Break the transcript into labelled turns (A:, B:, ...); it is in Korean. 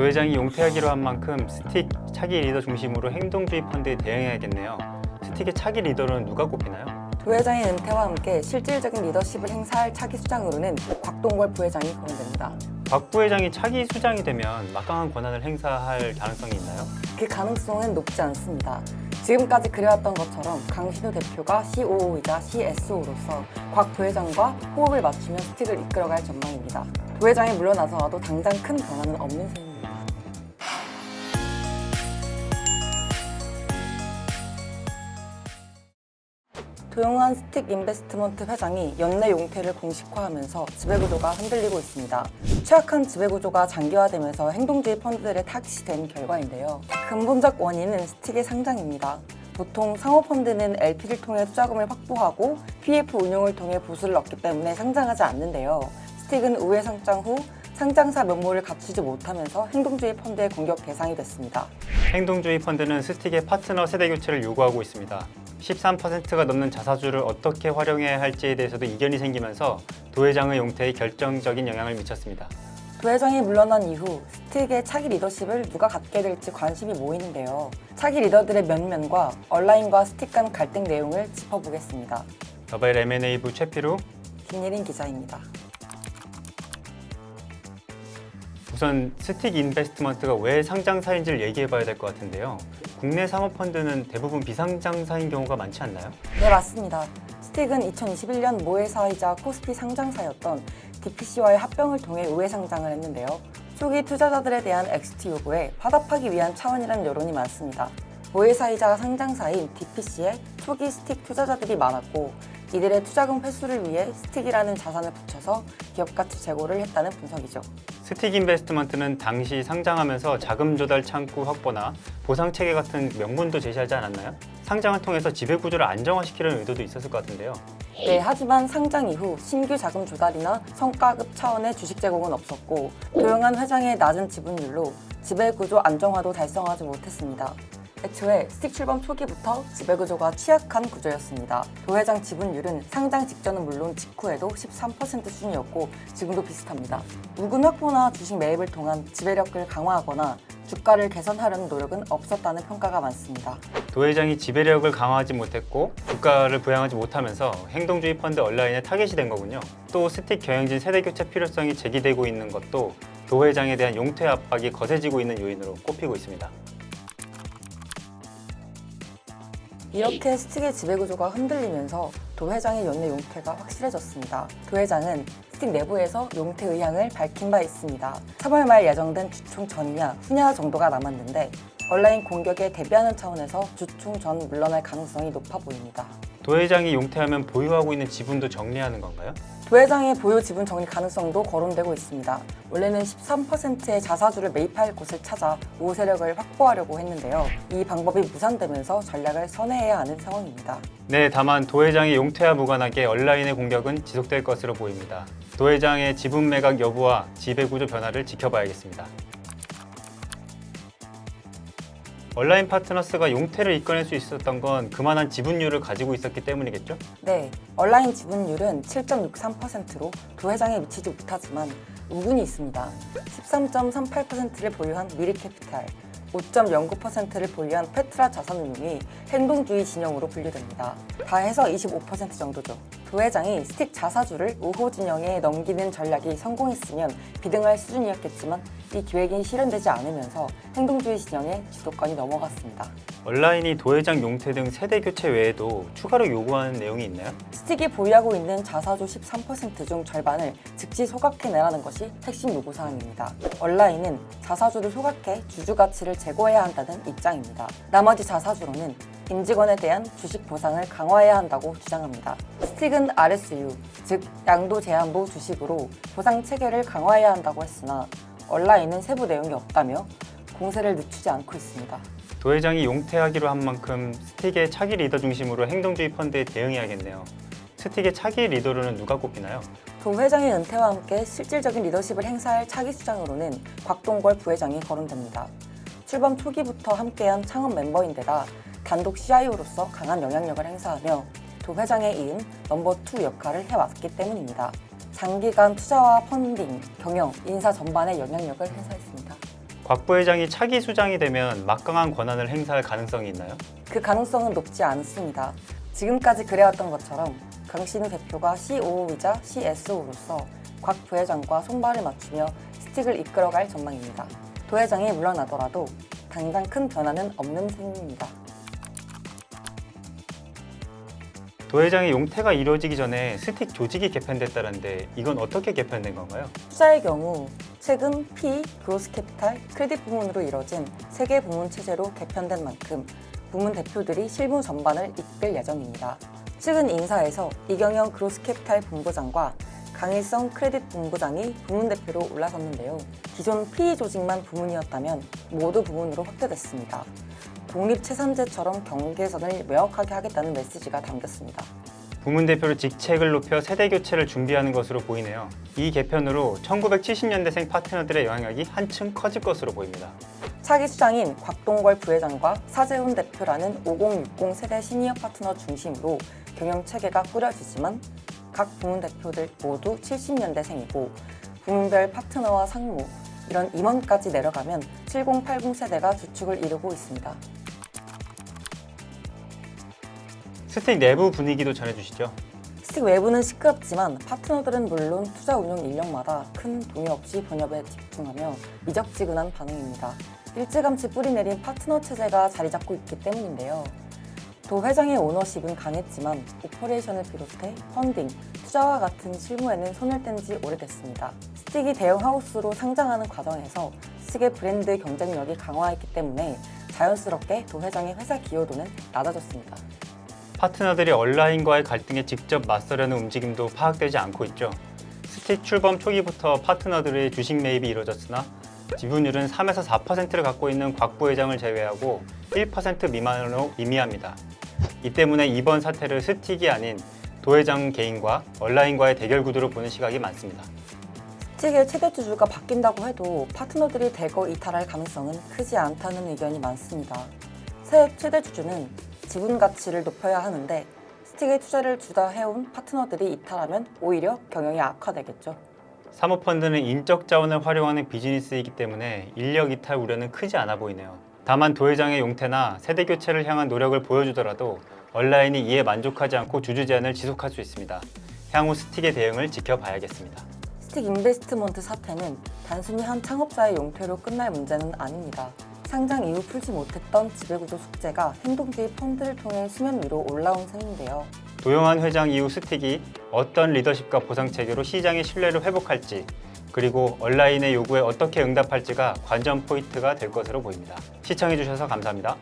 A: 도회장이 용퇴하기로 한 만큼 스틱 차기 리더 중심으로 행동주의 펀드에 대응해야겠네요. 스틱의 차기 리더로는 누가 꼽히나요?
B: 부회장의 은퇴와 함께 실질적인 리더십을 행사할 차기 수장으로는 곽동걸 부회장이 거론됩니다.
A: 박 부회장이 차기 수장이 되면 막강한 권한을 행사할 가능성이 있나요?
B: 그 가능성은 높지 않습니다. 지금까지 그래왔던 것처럼 강신우 대표가 COO이자 CSO로서 곽 부회장과 호흡을 맞추며 스틱을 이끌어갈 전망입니다. 부회장이 물러나서와도 당장 큰 변화는 없는 셈입니다. 도용환 스틱 인베스트먼트 회장이 연내 용퇴를 공식화하면서 지배구조가 흔들리고 있습니다. 취약한 지배구조가 장기화되면서 행동주의 펀드들의 타깃이 된 결과인데요. 근본적 원인은 스틱의 상장입니다. 보통 상호펀드는 LP를 통해 투자금을 확보하고 PF 운용을 통해 보수를 얻기 때문에 상장하지 않는데요. 스틱은 우회 상장 후 상장사 면모를 갖추지 못하면서 행동주의 펀드의 공격 대상이 됐습니다.
A: 행동주의 펀드는 스틱의 파트너 세대 교체를 요구하고 있습니다. 13%가 넘는 자사주를 어떻게 활용해야 할지에 대해서도 이견이 생기면서 도회장의 용퇴에 결정적인 영향을 미쳤습니다.
B: 부회장이 물러난 이후 스틱의 차기 리더십을 누가 갖게 될지 관심이 모이는데요. 차기 리더들의 면면과 온라인과 스틱 간 갈등 내용을 짚어보겠습니다.
A: 더바일 M&A부 최피루
B: 김예린 기자입니다.
A: 우선 스틱 인베스트먼트가 왜 상장사인지를 얘기해 봐야 될 것 같은데요. 국내 상호펀드는 대부분 비상장사인 경우가 많지 않나요?
B: 네, 맞습니다. 스틱은 2021년 모회사이자 코스피 상장사였던 DPC와의 합병을 통해 우회 상장을 했는데요. 초기 투자자들에 대한 엑스티 요구에 화답하기 위한 차원이라는 여론이 많습니다. 모회사이자 상장사인 DPC에 초기 스틱 투자자들이 많았고 이들의 투자금 회수를 위해 스틱이라는 자산을 붙여서 기업 가치 제고를 했다는 분석이죠.
A: 스틱 인베스트먼트는 당시 상장하면서 자금 조달 창구 확보나 보상 체계 같은 명분도 제시하지 않았나요? 상장을 통해서 지배 구조를 안정화시키려는 의도도 있었을 것 같은데요.
B: 네, 하지만 상장 이후 신규 자금 조달이나 성과급 차원의 주식 제공은 없었고 도용한 회장의 낮은 지분율로 지배 구조 안정화도 달성하지 못했습니다. 애초에 스틱 출범 초기부터 지배 구조가 취약한 구조였습니다. 도 회장 지분율은 상장 직전은 물론 직후에도 13% 수준이었고 지금도 비슷합니다. 우군 확보나 주식 매입을 통한 지배력을 강화하거나 주가를 개선하려는 노력은 없었다는 평가가 많습니다.
A: 도회장이 지배력을 강화하지 못했고 주가를 부양하지 못하면서 행동주의 펀드 온라인에 타겟이 된 거군요. 또 스틱 경영진 세대 교체 필요성이 제기되고 있는 것도 도회장에 대한 용퇴 압박이 거세지고 있는 요인으로 꼽히고 있습니다.
B: 이렇게 스틱의 지배구조가 흔들리면서 도 회장의 연내 용퇴가 확실해졌습니다. 도 회장은 스틱 내부에서 용퇴 의향을 밝힌 바 있습니다. 3월 말 예정된 주총 전이냐 후냐 정도가 남았는데 온라인 공격에 대비하는 차원에서 주총 전 물러날 가능성이 높아 보입니다.
A: 도회장이 용퇴하면 보유하고 있는 지분도 정리하는 건가요?
B: 도 회장의 보유 지분 정리 가능성도 거론되고 있습니다. 원래는 13%의 자사주를 매입할 곳을 찾아 우호 세력을 확보하려고 했는데요. 이 방법이 무산되면서 전략을 선회해야 하는 상황입니다.
A: 네, 다만 도 회장의 용퇴와 무관하게 온라인의 공격은 지속될 것으로 보입니다. 도 회장의 지분 매각 여부와 지배 구조 변화를 지켜봐야겠습니다. 온라인 파트너스가 용퇴를 이끌어낼 수 있었던 건 그만한 지분율을 가지고 있었기 때문이겠죠?
B: 네, 온라인 지분율은 7.63%로 도 회장에 미치지 못하지만 우군이 있습니다. 13.38%를 보유한 미리캐피탈, 5.09%를 보유한 페트라 자산운용이 행동주의 진영으로 분류됩니다. 다 해서 25% 정도죠. 도 회장이 스틱 자사주를 우호 진영에 넘기는 전략이 성공했으면 비등할 수준이었겠지만 이 계획이 실현되지 않으면서 행동주의 진영의 주도권이 넘어갔습니다.
A: 온라인이 도회장 용퇴 등 세대 교체 외에도 추가로 요구하는 내용이 있나요?
B: 스틱이 보유하고 있는 자사주 13%중 절반을 즉시 소각해내라는 것이 핵심 요구사항입니다. 온라인은 자사주를 소각해 주주 가치를 제고해야 한다는 입장입니다. 나머지 자사주로는 임직원에 대한 주식 보상을 강화해야 한다고 주장합니다. 스틱은 RSU, 즉 양도 제한부 주식으로 보상 체계를 강화해야 한다고 했으나 온라인은 세부 내용이 없다며 공세를 늦추지 않고 있습니다.
A: 도 회장이 용퇴하기로 한 만큼 스틱의 차기 리더 중심으로 행동주의 펀드에 대응해야겠네요. 스틱의 차기 리더로는 누가 꼽히나요?
B: 도 회장의 은퇴와 함께 실질적인 리더십을 행사할 차기 수장으로는 곽동걸 부회장이 거론됩니다. 출범 초기부터 함께한 창업 멤버인데다 단독 CIO로서 강한 영향력을 행사하며 도 회장에 이은 넘버 투 역할을 해왔기 때문입니다. 장기간 투자와 펀딩, 경영, 인사 전반에 영향력을 행사했습니다.
A: 곽 부회장이 차기 수장이 되면 막강한 권한을 행사할 가능성이 있나요?
B: 그 가능성은 높지 않습니다. 지금까지 그래왔던 것처럼 강신우 대표가 COO이자 CSO로서 곽 부회장과 손발을 맞추며 스틱을 이끌어갈 전망입니다. 도회장이 물러나더라도 당장 큰 변화는 없는 셈입니다.
A: 도회장의 용퇴가 이루어지기 전에 스틱 조직이 개편됐다는데 이건 어떻게 개편된 건가요?
B: 투자의 경우 최근 P, 그로스 캐피탈, 크레딧 부문으로 이뤄진 세 개 부문 체제로 개편된 만큼 부문 대표들이 실무 전반을 이끌 예정입니다. 최근 인사에서 이경영 그로스 캐피탈 본부장과 강일성 크레딧 본부장이 부문 대표로 올라섰는데요. 기존 P 조직만 부문이었다면 모두 부문으로 확대됐습니다. 독립채산제처럼 경계선을 명확하게 하겠다는 메시지가 담겼습니다.
A: 부문 대표로 직책을 높여 세대 교체를 준비하는 것으로 보이네요. 이 개편으로 1970년대생 파트너들의 영향력이 한층 커질 것으로 보입니다.
B: 차기 수장인 곽동걸 부회장과 사재훈 대표라는 5060 세대 시니어 파트너 중심으로 경영 체계가 꾸려지지만 각 부문 대표들 모두 70년대생이고 부문별 파트너와 상무 이런 임원까지 내려가면 7080 세대가 주축을 이루고 있습니다.
A: 스틱 내부 분위기도 전해주시죠.
B: 스틱 외부는 시끄럽지만 파트너들은 물론 투자 운용 인력마다 큰 동요 없이 본업에 집중하며 미적지근한 반응입니다. 일찌감치 뿌리내린 파트너 체제가 자리 잡고 있기 때문인데요. 도 회장의 오너십은 강했지만 오퍼레이션을 비롯해 펀딩, 투자와 같은 실무에는 뗀지 오래됐습니다. 스틱이 대형 하우스로 상장하는 과정에서 스틱의 브랜드 경쟁력이 강화했기 때문에 자연스럽게 도 회장의 회사 기여도는 낮아졌습니다.
A: 파트너들이 온라인과의 갈등에 직접 맞서려는 움직임도 파악되지 않고 있죠. 스틱 출범 초기부터 파트너들의 주식 매입이 이루어졌으나 지분율은 3에서 4%를 갖고 있는 곽 부 회장을 제외하고 1% 미만으로 미미합니다. 이 때문에 이번 사태를 스틱이 아닌 도 회장 개인과 온라인과의 대결 구도로 보는 시각이 많습니다.
B: 스틱의 최대 주주가 바뀐다고 해도 파트너들이 대거 이탈할 가능성은 크지 않다는 의견이 많습니다. 새 최대 주주는 지분 가치를 높여야 하는데 스틱에 투자를 주다 해온 파트너들이 이탈하면 오히려 경영이 악화되겠죠.
A: 사모펀드는 인적 자원을 활용하는 비즈니스이기 때문에 인력 이탈 우려는 크지 않아 보이네요. 다만 도 회장의 용퇴나 세대 교체를 향한 노력을 보여주더라도 온라인이 이에 만족하지 않고 주주 제한을 지속할 수 있습니다. 향후 스틱의 대응을 지켜봐야겠습니다.
B: 스틱 인베스트먼트 사태는 단순히 한 창업자의 용퇴로 끝날 문제는 아닙니다. 상장 이후 풀지 못했던 지배구조 숙제가 행동주의 펀드를 통해 수면 위로 올라온 셈인데요.
A: 도용한 회장 이후 스틱이 어떤 리더십과 보상 체계로 시장의 신뢰를 회복할지 그리고 온라인의 요구에 어떻게 응답할지가 관전 포인트가 될 것으로 보입니다. 시청해주셔서 감사합니다.